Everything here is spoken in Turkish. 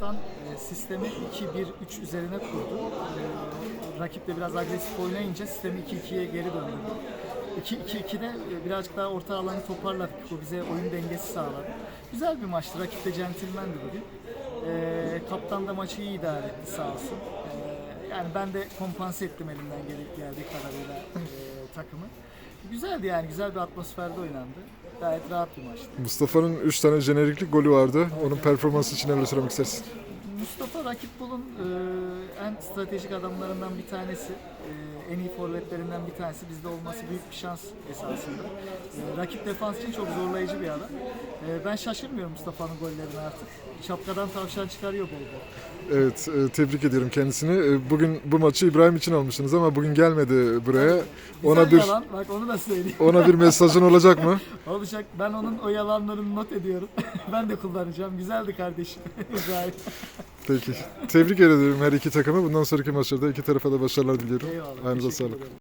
kaptan e, sistemi 2-1-3 üzerine kurdu. E, rakip de biraz agresif oynayınca sistemi 2-2'ye geri döndürdü. 2-2-2'de e, birazcık daha orta alanı toparladık. Bu bize oyun dengesi sağladı. Güzel bir maçtı. Rakip de centilmendi bugün. E, kaptan da maçı iyi idare etti sağ olsun. E, yani ben de kompanse ettim elimden gelip geldiği kadarıyla e, takımı. Güzeldi yani. Güzel bir atmosferde oynandı. Gayet rahat bir maçtı. Mustafa'nın 3 tane jeneriklik golü vardı. Onun performansı için neler söylemek istersin? Mustafa rakip bulun e, stratejik adamlarından bir tanesi. E, en iyi forvetlerinden bir tanesi. Bizde olması büyük bir şans esasında. E, rakip defans için çok zorlayıcı bir adam. E, ben şaşırmıyorum Mustafa'nın gollerine artık. Şapkadan tavşan çıkarıyor bol bol. Evet, e, tebrik ediyorum kendisini. E, Bugün bu maçı İbrahim için almıştınız ama bugün gelmedi buraya. Ona bir yalan. Bak onu da söyleyeyim. ona bir mesajın olacak mı? Olacak. Ben onun o yalanlarını not ediyorum. ben de kullanacağım. Güzeldi kardeşim. İbrahim. Peki. Tebrik ediyorum her iki takımı. Bundan sonraki maçlarda iki tarafa da başarılar diliyorum. Eyvallah. Ayağınıza sağlık. ederim.